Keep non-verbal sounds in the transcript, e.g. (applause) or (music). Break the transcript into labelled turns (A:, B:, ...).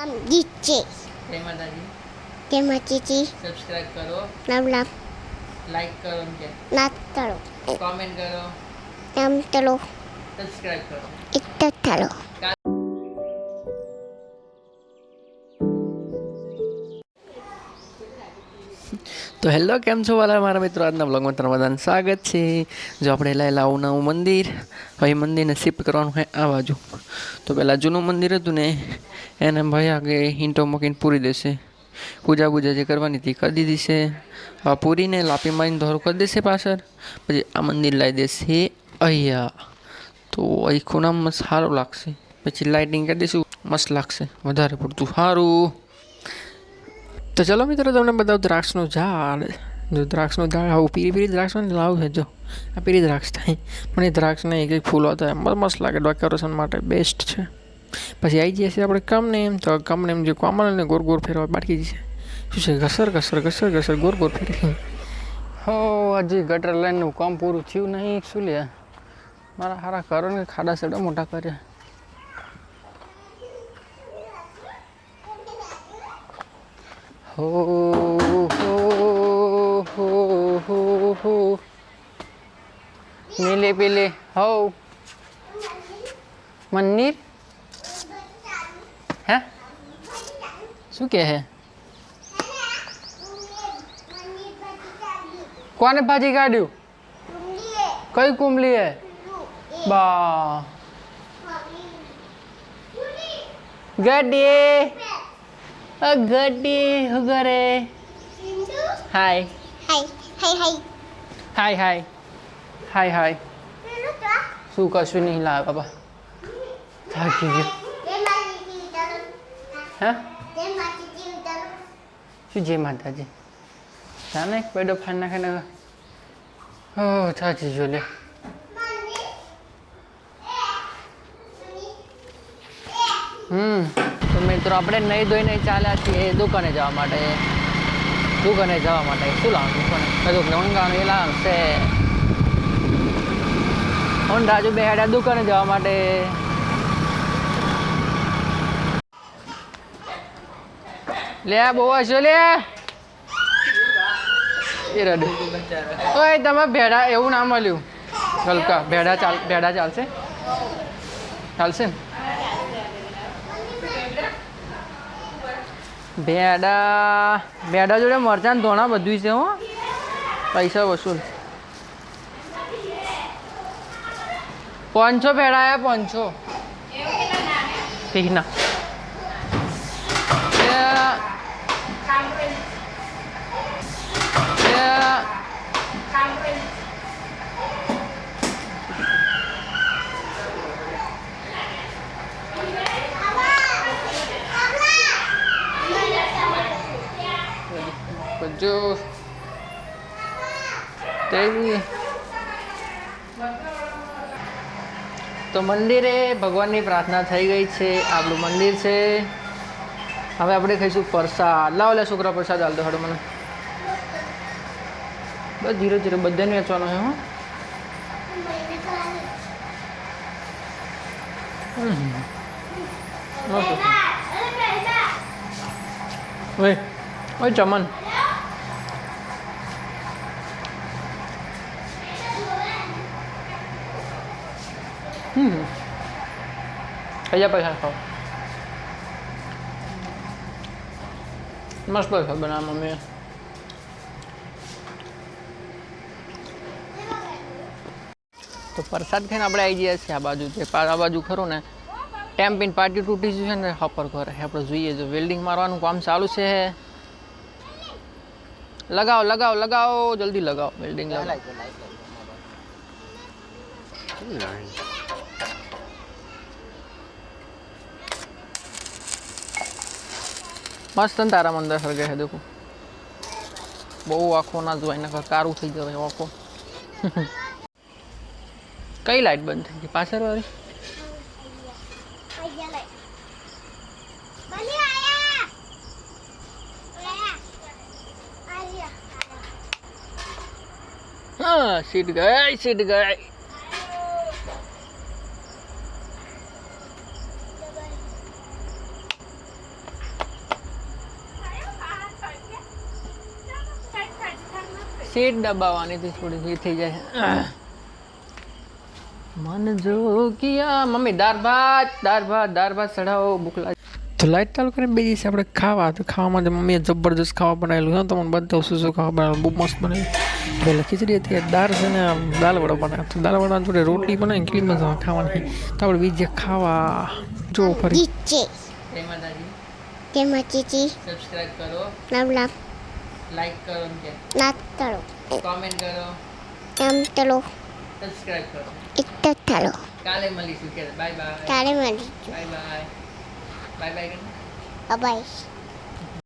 A: આમ ગીત છે
B: જય માતાજી.
A: ચીચી
B: સબસ્ક્રાઇબ કરો
A: નવલા
B: લાઈક કરો કે.
A: નાત તળો
B: કોમેન્ટ કરો.
A: કામ તળો
B: સબસ્ક્રાઇબ કરો.
A: એક તો તળો
B: તો હેલો, કેમ છો વાલા? મારા મિત્રો, આજના બ્લોગમાં તમારું બધાને સ્વાગત છે. જો આપણે લાયેલા આવું નવું મંદિર, હવે મંદિરને શિફ્ટ કરવાનું હોય આ બાજુ. તો પહેલાં જૂનું મંદિર હતું ને, એને ભાઈ આગળ ઈંટો મૂકીને પૂરી દેશે. પૂજા પૂજા જે કરવાની હતી કરી દીધી છે. હવે પૂરીને લાપી મારીને ધોરું કરી દેશે પાછળ. પછી આ મંદિર લાવી દેશે અહીંયા. તો અહીં ખૂણામાં સારું લાગશે. પછી લાઇટિંગ કરી દઈશું. મસ્ત લાગશે. વધારે પડતું સારું. તો ચલો મિત્રો, તમને બતાવું દ્રાક્ષનું ઝાડ. જો દ્રાક્ષનું ઝાડ આવું પીરી પીરી દ્રાક્ષ હોય ને, લાવું છે, જો. આ પીરી દ્રાક્ષ થાય. પણ એ દ્રાક્ષને એક એક ફૂલો થાય એમ મસ્ત લાગે, ડેકોરેશન માટે બેસ્ટ છે. પછી આવી જઈએ છીએ આપણે કમને એમ તો કમને એમ જે કોમલ ને ગોર ગોર ફેરવા બાકી છે. શું છે, ઘસર ઘસર ઘસર ઘસર ગોર ગોર ફેરી હો, હજી ગટર લાઈનનું કામ પૂરું થયું નહીં, શું લે? મારા સારા કરો ને ખાડા સેડા મોટા કર્યા. हो हो हो हो हो। नीले है। सु क्या है? कौन भाजी काटू कई कुंबली है। बा। गड्डी। ಗಡ್ಡಿ ಹುಗರೆ ಹಾಯ್ હાય
A: હાય હાય હાય
B: શું કશું નહીં લાવે બાબા થાકી ગયો હા શું જય માતાજી જાને એક બેડો ફાન નાખે ઓ થાકી ગયો લે હમ મિત્રો આપણે નહીં ધોઈને ચાલ્યા છીએ દુકાને જવા માટે. દુકાને જવા માટે. શું લાવવાનું દુકાને? ને ઊંઘવાનું એ લાવશે હું રાજુ બેહાડ્યા દુકાને જવા માટે. લે, બહુ હશો લે. એ રડ. ઓય, તમે ભેડા, એવું ના મળ્યું. હલકા, ભેડા ચાલ, ભેડા ચાલશે. ચાલશે ને? ભેડા ભેડા જોડે મરચાં ધોણા બધું છે હો. પૈસા વસૂલ. પાંચસો ભેડા આવ્યા પાંચસો. ના તેવી તો મંદિરે ભગવાનની પ્રાર્થના થઈ ગઈ છે આપણું મંદિર છે હવે આપણે ખાઈશું પ્રસાદ લાવો લે છોકરા પ્રસાદ હાલ દો હડો મને બસ ધીરે ધીરે બધાને વેચવાનો છે હો. ઓય ઓય ચમન હમ કયા પૈસા Más મસ્ત પૈસા બનાવ મમ્મી તો પ્રસાદ ખાઈને આપણે આવી ગયા છીએ આ બાજુ જે આ બાજુ ખરું ને ટેમ્પિન પાર્ટી તૂટી છે ને હપર ઘરે. આપણે જોઈએ જો વેલ્ડિંગ મારવાનું કામ ચાલુ છે. લગાવો લગાવો લગાવો, જલ્દી લગાવો. વેલ્ડિંગ લગાવો. મસ્ત ને તારા મંદર સળગે છે દેખો. બહુ આખો ના જોવાય નકર કારું થઈ જવાય આખો. (laughs) કઈ લાઈટ બંધ થઈ ગઈ? પાછળ વાળી? હા સીટ ગઈ સીટ ગઈ. સીટ દબાવવાની થોડી થઈ જાય. મન જો કિયા મમ્મી દાળ ભાત દાળ ભાત દાળ ભાત ચડાવો ભૂખ લાગે. તો લાઈટ ચાલુ કરીને બે દિવસે આપણે ખાવા તો ખાવા માટે મમ્મીએ જબરજસ્ત ખાવા બનાવેલું હા તમને બધું શું શું ખાવા બનાવેલું બહુ મસ્ત બનાવ્યું પહેલાં ખીચડી હતી દાળ છે ને આમ દાળ વડા બનાવ્યા તો દાળ વડા જોડે રોટલી બનાવી કેટલી મજા ખાવાની. તો આપણે બીજે ખાવા જો ફરી. જય માતાજી.
A: તેમાં ચીચી
B: સબસ્ક્રાઇબ કરો.
A: નામ નામ
B: લાઈક કરો કે.
A: કરો.
B: કોમેન્ટ કરો.
A: કેમ ચલો
B: સબસ્ક્રાઇબ કરો.
A: એક તળો
B: કાલે મળીશું કે બાય બાય
A: કાલે મળી
B: bye bye bye bye
A: bye